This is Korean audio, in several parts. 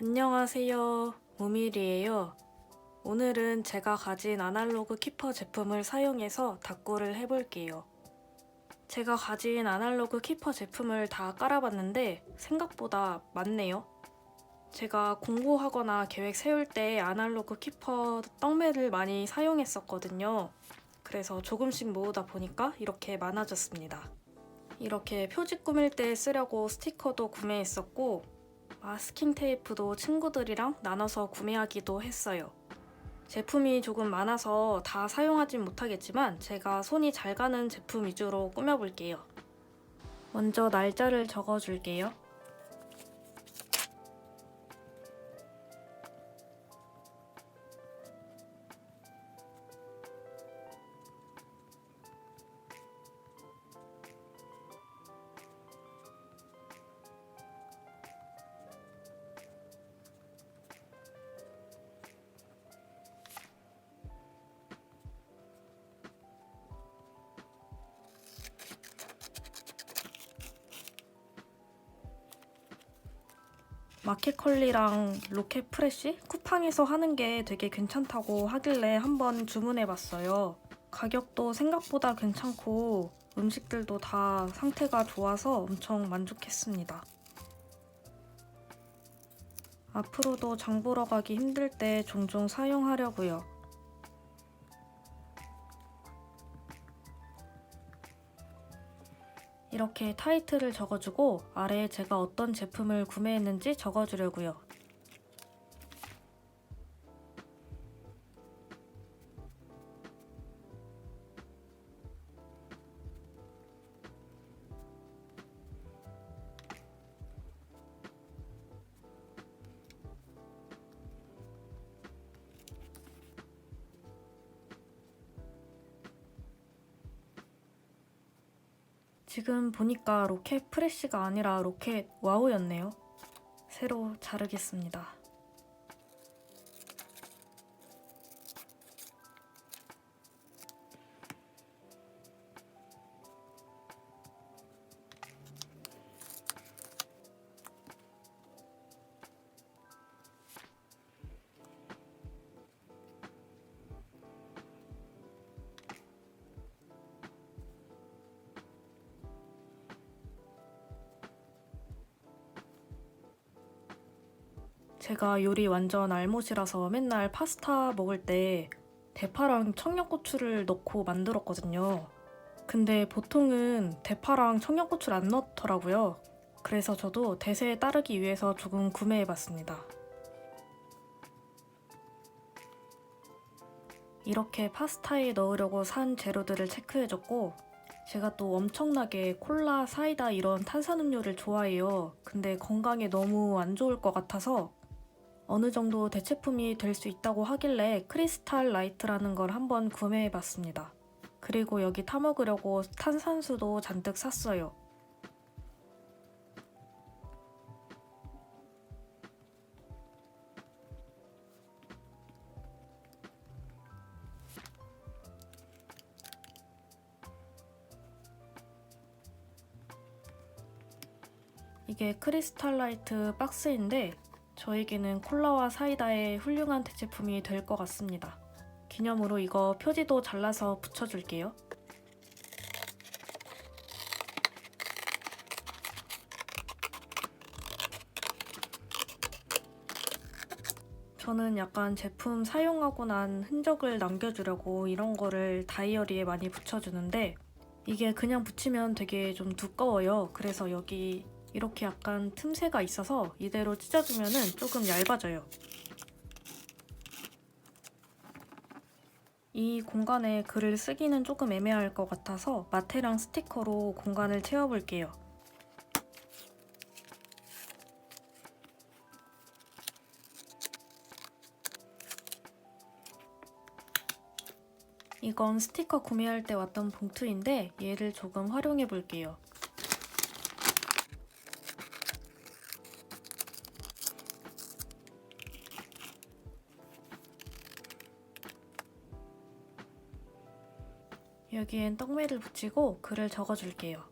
안녕하세요. 무밀이에요. 오늘은 제가 가진 아날로그 키퍼 제품을 사용해서 닦고를 해볼게요. 제가 가진 아날로그 키퍼 제품을 다 깔아봤는데 생각보다 많네요. 제가 공부하거나 계획 세울 때 아날로그 키퍼 떡매를 많이 사용했었거든요. 그래서 조금씩 모으다 보니까 이렇게 많아졌습니다. 이렇게 표지 꾸밀 때 쓰려고 스티커도 구매했었고 마스킹 테이프도 친구들이랑 나눠서 구매하기도 했어요. 제품이 조금 많아서 다 사용하진 못하겠지만 제가 손이 잘 가는 제품 위주로 꾸며볼게요. 먼저 날짜를 적어줄게요. 마켓컬리랑 로켓 프레쉬 쿠팡에서 하는 게 되게 괜찮다고 하길래 한번 주문해 봤어요. 가격도 생각보다 괜찮고 음식들도 다 상태가 좋아서 엄청 만족했습니다. 앞으로도 장 보러 가기 힘들 때 종종 사용하려고요. 이렇게 타이틀을 적어주고 아래에 제가 어떤 제품을 구매했는지 적어주려고요. 지금 보니까 로켓 프레쉬가 아니라 로켓 와우였네요. 새로 자르겠습니다. 제가 요리 완전 알못이라서 맨날 파스타 먹을 때 대파랑 청양고추를 넣고 만들었거든요. 근데 보통은 대파랑 청양고추를 안 넣더라고요. 그래서 저도 대세에 따르기 위해서 조금 구매해봤습니다. 이렇게 파스타에 넣으려고 산 재료들을 체크해줬고 제가 또 엄청나게 콜라, 사이다 이런 탄산음료를 좋아해요. 근데 건강에 너무 안 좋을 것 같아서 어느 정도 대체품이 될 수 있다고 하길래 크리스탈 라이트라는 걸 한번 구매해 봤습니다. 그리고 여기 타먹으려고 탄산수도 잔뜩 샀어요. 이게 크리스탈 라이트 박스인데 저에게는 콜라와 사이다의 훌륭한 대체품이 될 것 같습니다. 기념으로 이거 표지도 잘라서 붙여줄게요. 저는 약간 제품 사용하고 난 흔적을 남겨주려고 이런 거를 다이어리에 많이 붙여주는데 이게 그냥 붙이면 되게 좀 두꺼워요. 그래서 여기 이렇게 약간 틈새가 있어서 이대로 찢어주면 조금 얇아져요. 이 공간에 글을 쓰기는 조금 애매할 것 같아서 마테랑 스티커로 공간을 채워볼게요. 이건 스티커 구매할 때 왔던 봉투인데 얘를 조금 활용해 볼게요. 여기엔 떡매를 붙이고 글을 적어줄게요.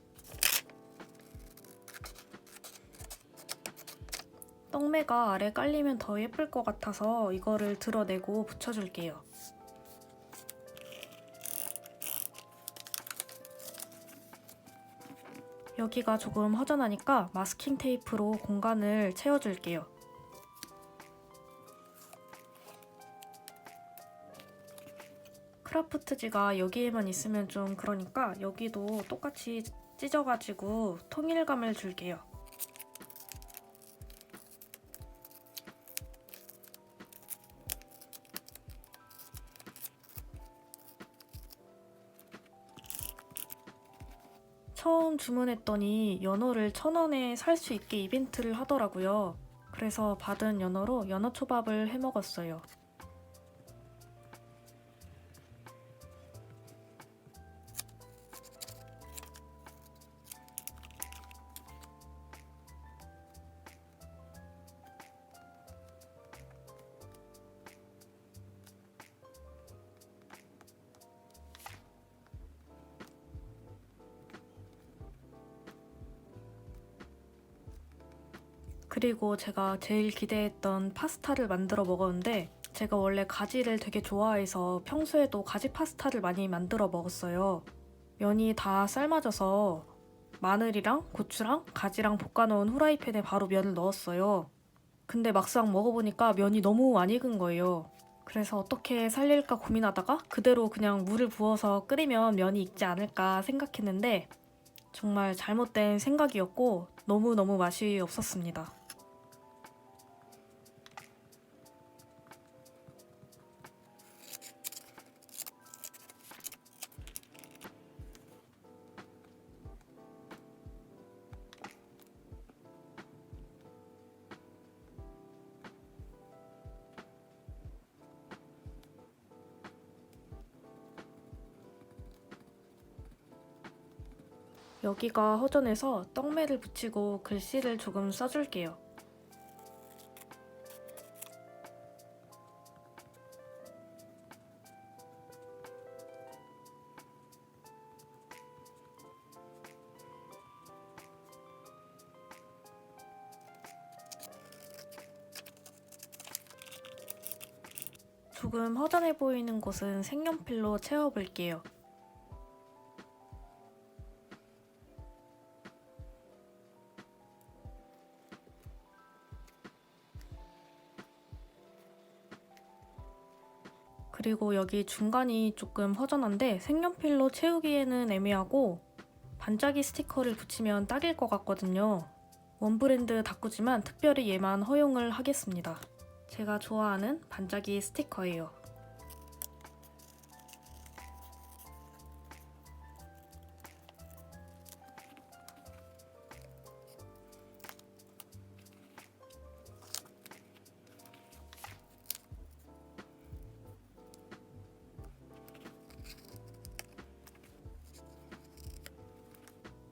떡매가 아래 깔리면 더 예쁠 것 같아서 이거를 드러내고 붙여줄게요. 여기가 조금 허전하니까 마스킹 테이프로 공간을 채워줄게요. 크라프트지가 여기에만 있으면 좀 그러니까 여기도 똑같이 찢어가지고 통일감을 줄게요. 처음 주문했더니 연어를 천 원에 살 수 있게 이벤트를 하더라고요. 그래서 받은 연어로 연어 초밥을 해 먹었어요. 그리고 제가 제일 기대했던 파스타를 만들어 먹었는데 제가 원래 가지를 되게 좋아해서 평소에도 가지 파스타를 많이 만들어 먹었어요. 면이 다 삶아져서 마늘이랑 고추랑 가지랑 볶아놓은 후라이팬에 바로 면을 넣었어요. 근데 막상 먹어보니까 면이 너무 안 익은 거예요. 그래서 어떻게 살릴까 고민하다가 그대로 그냥 물을 부어서 끓이면 면이 익지 않을까 생각했는데 정말 잘못된 생각이었고 너무너무 맛이 없었습니다. 여기가 허전해서 떡매를 붙이고 글씨를 조금 써줄게요. 조금 허전해 보이는 곳은 색연필로 채워볼게요. 그리고 여기 중간이 조금 허전한데 색연필로 채우기에는 애매하고 반짝이 스티커를 붙이면 딱일 것 같거든요. 원브랜드 다꾸지만 특별히 얘만 허용을 하겠습니다. 제가 좋아하는 반짝이 스티커예요.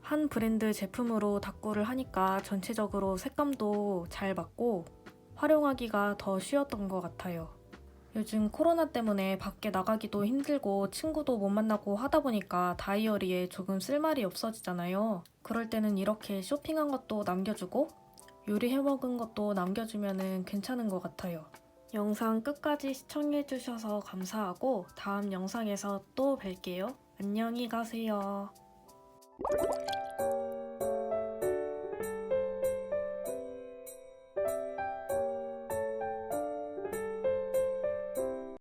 한 브랜드 제품으로 다꾸를 하니까 전체적으로 색감도 잘 맞고 활용하기가 더 쉬웠던 것 같아요. 요즘 코로나 때문에 밖에 나가기도 힘들고 친구도 못 만나고 하다 보니까 다이어리에 조금 쓸말이 없어지잖아요. 그럴 때는 이렇게 쇼핑한 것도 남겨주고 요리해 먹은 것도 남겨주면 괜찮은 것 같아요. 영상 끝까지 시청해주셔서 감사하고 다음 영상에서 또 뵐게요. 안녕히 가세요.